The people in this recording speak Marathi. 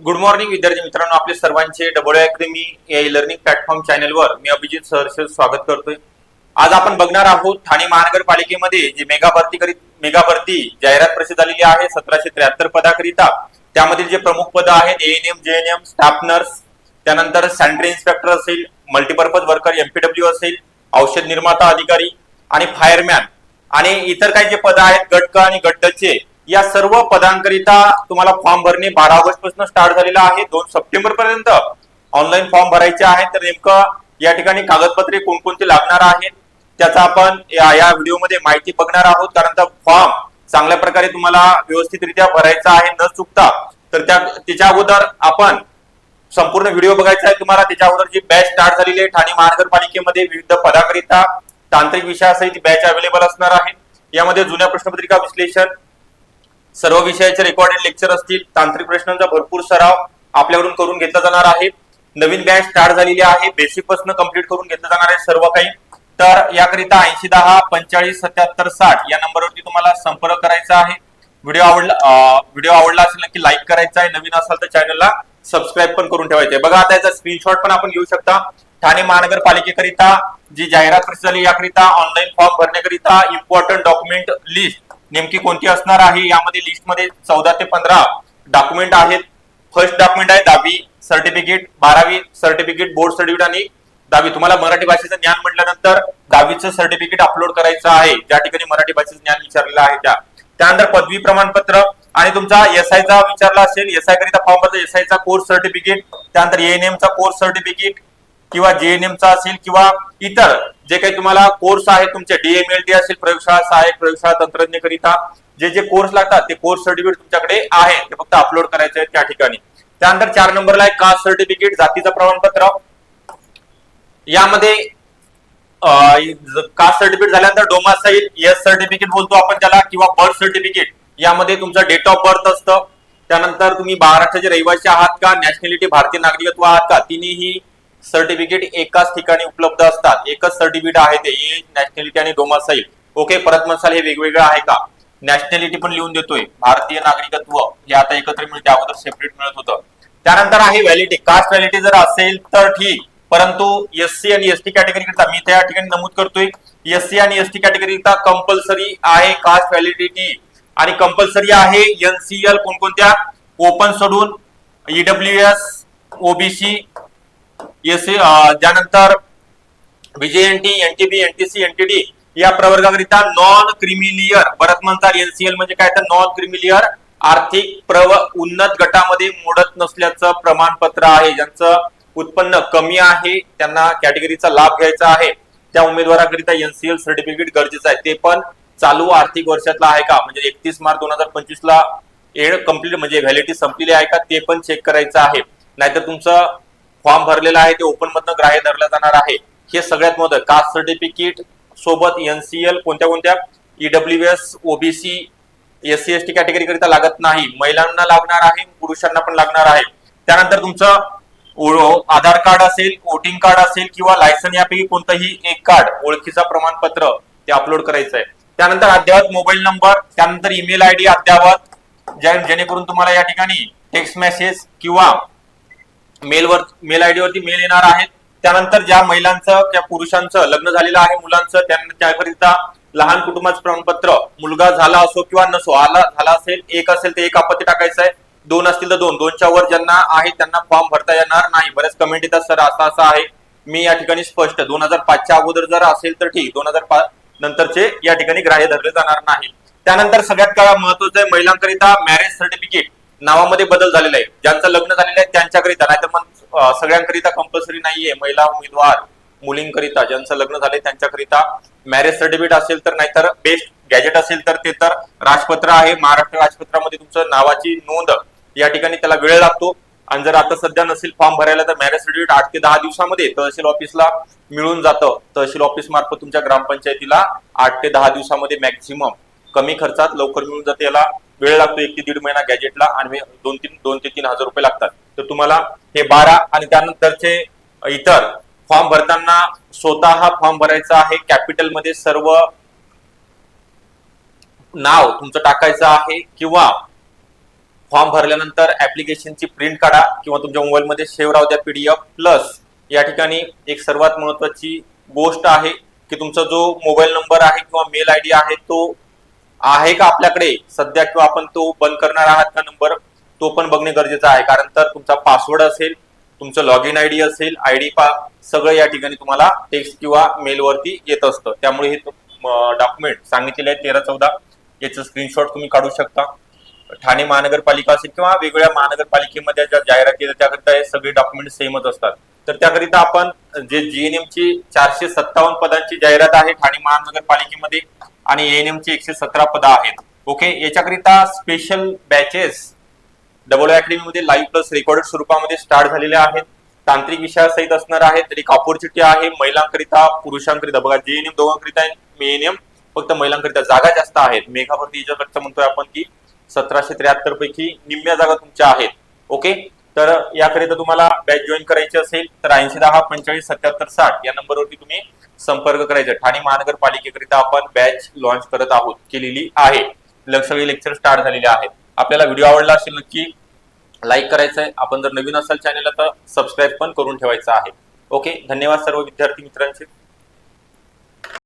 गुड मॉर्निंग विद्यार्थी मित्रांनो. आपले सर्वांचे डबल अकॅडमी या लर्निंग प्लॅटफॉर्म चॅनलवर मी अभिजित सहर्ष स्वागत करतोय. आज आपण बघणार आहोत ठाणे महानगरपालिकेमध्ये जी मेगा भरती करीत मेगा भरती जाहिरात प्रसिद्ध झालेली आहे सतराशे त्र्याहत्तर पदाकरिता. त्यामधील जे प्रमुख पद आहेत एएनएम जेएनएम स्टाफ नर्स त्यानंतर सॅनिटरी इन्स्पेक्टर असेल मल्टीपर्पज वर्कर एमपीडब्ल्यू असेल औषध निर्माता अधिकारी आणि फायरमॅन आणि इतर काही जे पद आहेत गटक आणि गट्टचे या सर्व पदांकरिता तुम्हाला फॉर्म भरणे बारा ऑगस्टपासून स्टार्ट झालेला आहे. दोन सप्टेंबर पर्यंत ऑनलाईन फॉर्म भरायचे आहेत. तर नेमकं या ठिकाणी कागदपत्रे कोणकोणती लागणार आहेत त्याचा आपण या या व्हिडिओमध्ये माहिती बघणार आहोत. कारण फॉर्म चांगल्या प्रकारे तुम्हाला व्यवस्थितरित्या भरायचा आहे न चुकता. तर त्या त्याच्या अगोदर आपण संपूर्ण व्हिडिओ बघायचा आहे तुम्हाला. त्याच्या अगोदर जी बॅच स्टार्ट झालेली आहे ठाणे महानगरपालिकेमध्ये विविध पदाकरिता तांत्रिक विषयासहित बॅच अवेलेबल असणार आहे. यामध्ये जुन्या प्रश्नपत्रिका विश्लेषण सर्व विषयाचे रेकॉर्डेड लेक्चर असतील तांत्रिक प्रश्नांचा भरपूर सराव आपल्याकडून करून घेतला जाणार आहे. नवीन बॅच स्टार्ट झालेली आहे बेसिकपासून कंप्लीट करून घेतलं जाणार आहे सर्व काही. तर याकरिता ऐंशी दहा पंचाळीस सत्याहत्तर साठ या नंबरवरती तुम्हाला संपर्क करायचा आहे. व्हिडिओ आवडला व्हिडिओ आवडला असेल नक्की लाईक करायचा आहे. नवीन असाल तर चॅनलला सबस्क्राईब पण करून ठेवायचे बघा आता याचा स्क्रीनशॉट पण आपण घेऊ शकता. ठाणे महानगरपालिकेकरिता जी जाहिरात प्रसिद्ध झाली याकरिता ऑनलाईन फॉर्म भरण्याकरिता इम्पॉर्टंट डॉक्युमेंट लिस्ट नेमकी कोणती असणार आहे? यामध्ये लिस्टमध्ये चौदा ते पंधरा डॉक्युमेंट आहेत. फर्स्ट डॉक्युमेंट आहे दहावी सर्टिफिकेट बारावी सर्टिफिकेट बोर्ड सर्टिफिकेट आणि दहावी. तुम्हाला मराठी भाषेचं ज्ञान म्हटल्यानंतर दहावीचं सर्टिफिकेट अपलोड करायचं आहे. ज्या ठिकाणी मराठी भाषेचं ज्ञान विचारलेलं आहे त्या. त्यानंतर पदवी प्रमाणपत्र आणि तुमचा एस चा विचारला असेल एस आय करिता फॉर्म भरतो. एस चा कोर्स सर्टिफिकेट त्यानंतर एएनएम चा कोर्स सर्टिफिकेट किंवा जेएनएम चा असेल किंवा इतर जे काही तुम्हाला कोर्स आहे तुमचे डीएमएलटी असेल प्रयोगशाळा सहाय्यक प्रयोगशाळा तंत्रज्ञकरिता जे जे कोर्स लागतात ते कोर्स सर्टिफिकेट तुमच्याकडे आहे. ते फक्त अपलोड करायचे आहे त्या ठिकाणी. त्यानंतर चार नंबरला आहे कास्ट सर्टिफिकेट जातीचं प्रमाणपत्र. यामध्ये कास्ट सर्टिफिकेट झाल्यानंतर डोमासाईल एस सर्टिफिकेट बोलतो आपण त्याला किंवा बर्थ सर्टिफिकेट यामध्ये तुमचं डेट ऑफ बर्थ असतं. त्यानंतर तुम्ही महाराष्ट्राचे रहिवासी आहात का? नॅशनॅलिटी भारतीय नागरिकत्व आहात का? तिन्ही सर्टिफिकेट एकाच ठिकाणी उपलब्ध असतात. एकच सर्टिफिकेट आहे ते. एज नॅशनॅलिटी आणि डोमासाईल ओके परत मसाल हे वेगवेगळं आहे का? नॅशनॅलिटी पण लिहून देतोय. भारतीय नागरिकत्व हे आता एकत्र मिळते. अगोदर सेपरेट मिळत होतं. त्यानंतर आहे व्हॅलिटी कास्ट व्हॅलिटी जर असेल तर ठीक. परंतु एस सी आणि एसटी कॅटेगरी करता मी त्या ठिकाणी नमूद करतोय एससी आणि एसटी कॅटेगरी करता कंपल्सरी आहे कास्ट व्हॅलिडिटी आणि कंपल्सरी आहे एनसीएल कोणकोणत्या? ओपन सोडून ईडब्ल्यू एस ओबीसी त्यानंतर व्हीजेएनटी एनटीबी एनटीसी एनटीडी या प्रवर्गाकरिता नॉन क्रिमिलियर परत म्हणतात एनसीएल म्हणजे काय? तर नॉन क्रिमिलियर आर्थिक प्रव उन्नत गटामध्ये मोडत नसल्याचं प्रमाणपत्र आहे. ज्यांचं उत्पन्न कमी आहे त्यांना कॅटेगरीचा लाभ घ्यायचा आहे. त्या उमेदवाराकरिता एनसीएल सर्टिफिकेट गरजेचं आहे. ते पण चालू आर्थिक वर्षातला आहे का? म्हणजे एकतीस मार्च दोन हजार पंचवीस ला एड कंप्लीट म्हणजे व्हॅलिडिटी संपलेली आहे का? ते पण चेक करायचं आहे. नाहीतर तुमचं फॉर्म भरलेला आहे ते ओपन मधनं ग्राह्य धरलं जाणार आहे. हे सगळ्यात मोठं कास्ट सर्टिफिकेट सोबत एनसीएल कोणत्या कोणत्या? EW S OBC S C S T category करिता लागत नाही. महिलांना लागणार आहे पुरुषांना पण लागणार आहे. त्यानंतर तुमचं आधार कार्ड असेल वोटिंग कार्ड असेल किंवा लायसन यापैकी कोणतंही एक कार्ड ओळखीचा प्रमाणपत्र ते अपलोड करायचं आहे त्यानंतर अद्ययावत मोबाईल नंबर त्यानंतर ईमेल आय डी अद्ययावत जेणेकरून तुम्हाला या ठिकाणी टेक्स्ट मेसेज किंवा मेलवर मेल आयडी वरती मेल येणार आहेत. त्यानंतर ज्या महिलांचं त्या पुरुषांचं लग्न झालेलं आहे मुलांचं त्यांना त्याकरिता लहान कुटुंबाचं प्रमाणपत्र मुलगा झाला असो किंवा नसो आला झाला असेल एक असेल तर एक आपत्ती टाकायचं आहे. दोन असतील तर दोन. दोनच्या वर ज्यांना आहे त्यांना फॉर्म भरता येणार नाही. बऱ्याच कमेंट येतात सर असं असं आहे. मी या ठिकाणी स्पष्ट दोन हजार पाचच्या अगोदर जर असेल तर ठीक दोन हजार पाच नंतरचे या ठिकाणी ग्राह्य धरले जाणार नाही. त्यानंतर सगळ्यात महत्वाचं आहे महिलांकरिता मॅरेज सर्टिफिकेट नावामध्ये बदल झालेला आहे. ज्यांचं लग्न झालेलं आहे त्यांच्याकरिता नाहीतर मग सगळ्यांकरिता कंपल्सरी नाहीये. महिला उमेदवार मुलींकरिता ज्यांचं लग्न झालंय त्यांच्याकरिता मॅरेज सर्टिफिकेट असेल तर नाहीतर बेस्ट गॅजेट असेल तर ते तर राजपत्र आहे. महाराष्ट्र राजपत्रामध्ये तुमचं नावाची नोंद या ठिकाणी त्याला वेळ लागतो. आणि जर आता सध्या नसेल फॉर्म भरायला तर मॅरेज सर्टिफिकेट आठ ते दहा दिवसामध्ये तहसील ऑफिसला मिळून जातं. तहसील ऑफिस मार्फत तुमच्या ग्रामपंचायतीला आठ ते दहा दिवसामध्ये मॅक्झिमम कमी खर्चात लवकर मिळून जाते याला वेळ लागतो एक ते दीड महिना गॅजेटला आणि दोन तीन दोन ते तीन हजार रुपये लागतात. तर तुम्हाला हे बारा आणि त्यानंतरचे इतर फॉर्म भरताना स्वतः हा फॉर्म भरायचा आहे. कॅपिटलमध्ये सर्व नाव तुमचं टाकायचं आहे किंवा फॉर्म भरल्यानंतर ऍप्लिकेशनची प्रिंट काढा किंवा तुमच्या मोबाईलमध्ये सेव्ह राहू द्या पीडीएफ प्लस या ठिकाणी एक सर्वात महत्वाची गोष्ट आहे की तुमचा जो मोबाईल नंबर आहे किंवा मेल आय डी आहे तो आहे का आपल्याकडे? सध्या किंवा आपण तो बंद करणार आहात का नंबर तो पण बघणे गरजेचं आहे. कारण तर तुमचा पासवर्ड असेल तुमचं लॉग इन आय डी असेल आय डी पा सगळं या ठिकाणी तुम्हाला टेक्स्ट किंवा मेलवरती येत असतं. त्यामुळे हे डॉक्युमेंट सांगितलेले आहे तेरा चौदा. याचं स्क्रीनशॉट तुम्ही काढू शकता. ठाणे महानगरपालिका असेल किंवा वेगवेगळ्या महानगरपालिकेमध्ये ज्या जाहिराती येतात त्याकरिता हे सगळे डॉक्युमेंट सेमच असतात. तर त्याकरिता आपण जे जीएनएम ची चारशे सत्तावन्न पदांची जाहिरात आहे ठाणे महानगरपालिकेमध्ये आणि एएनएम एकशे सतरा पदं आहेत. ओके याच्याकरिता स्पेशल बॅचेस डबल अकॅडमी मध्ये लाईव्ह प्लस रेकॉर्डेड स्वरूपामध्ये स्टार्ट झालेले आहेत. तांत्रिक विषयासहित असणार आहे तरी ऑपॉर्च्युनिटी आहे. महिलांकरिता पुरुषांकरिता. बघा जेएनएम दोघांकरिता एएनएम फक्त महिलांकरिता जागा जास्त आहेत. मेघावरती याच्याकरता म्हणतोय आपण की सतराशे त्र्याहत्तर पैकी निम्म्या जागा तुमच्या आहेत. ओके तर याकरिता तुम्हाला बॅच जॉईन करायची असेल तर ऐंशी दहा पंचेचाळीस सत्याहत्तर साठ या नंबरवरती तुम्ही संपर्क करायचा. ठाणे महानगरपालिकेकरिता आपण बॅच लॉन्च करत आहोत केलेली आहे. ल- सगळे लेक्चर स्टार्ट झालेले आहेत. आपल्याला व्हिडिओ आवडला असेल नक्की लाईक करायचं आहे. आपण जर नवीन असाल चॅनलला तर सबस्क्राईब पण करून ठेवायचं आहे. ओके धन्यवाद सर्व विद्यार्थी मित्रांचे.